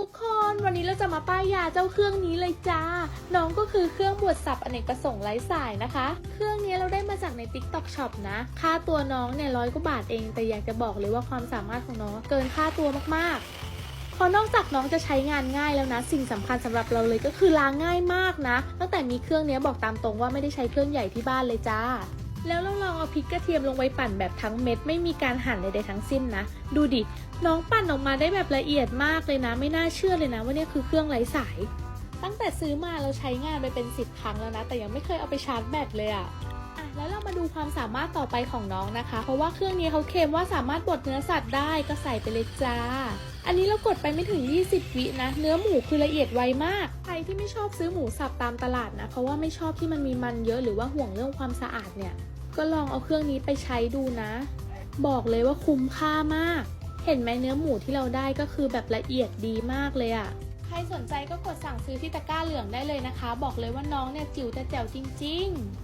ทุกคนวันนี้เราจะมาป้ายยาเจ้าเครื่องนี้เลยจ้า น้องก็คือเครื่องบวชสับอเนกประสงค์ไร้สายนะคะ เครื่องนี้เราได้มาจากใน TikTok Shop นะ ค่าตัวน้องเนี่ยร้อยกว่าบาทเอง แต่อยากจะบอกเลยว่าความสามารถของน้องเกินค่าตัวมากๆพอนอกจากน้องจะใช้งานง่ายแล้วนะ สิ่งสำคัญสำหรับเราเลยก็คือล้างง่ายมากนะ ตั้งแต่มีเครื่องนี้บอกตามตรงว่าไม่ได้ใช้เครื่องใหญ่ที่บ้านเลยจ้า แล้วเรา พริกกระเทียมลงไปปั่นแบบทั้งเม็ดไม่มีการหั่นใดๆทั้งสิ้นนะ ดูดิ น้องปั่นออกมาได้แบบละเอียดมากเลยนะ ไม่น่าเชื่อเลยนะว่านี่คือเครื่องไร้สาย ตั้งแต่ซื้อมาเราใช้งานไปเป็น 10 ครั้งแล้วนะ แต่ยังไม่เคยเอาไปชาร์จแบตเลยอะอะแล้วเรามาดูความสามารถต่อไปของน้องนะคะ เพราะว่าเครื่องนี้เขาเคลมว่าสามารถบดเนื้อสัตว์ได้ก็ใส่ไปเลยจ้า อันนี้เรากดไปไม่ถึง 20 วินะ เนื้อหมูคือละเอียดไวมาก ใครที่ไม่ชอบซื้อหมูสับตามตลาดนะ เพราะว่าไม่ชอบที่มันมีมันเยอะหรือว่าห่วงเรื่องความสะอาดเนี่ย ก็ลองเอาเครื่องนี้ไปใช้ดูนะ บอกเลยว่าคุ้มค่ามาก เห็นไหมเนื้อหมูที่เราได้ก็คือแบบละเอียดดีมากเลยอะ่ะใครสนใจก็กดสั่งซื้อที่ตะกร้าเหลืองได้เลยนะคะ บอกเลยว่าน้องเนี่ยจิ๋วแต่แจ๋วจริง ๆ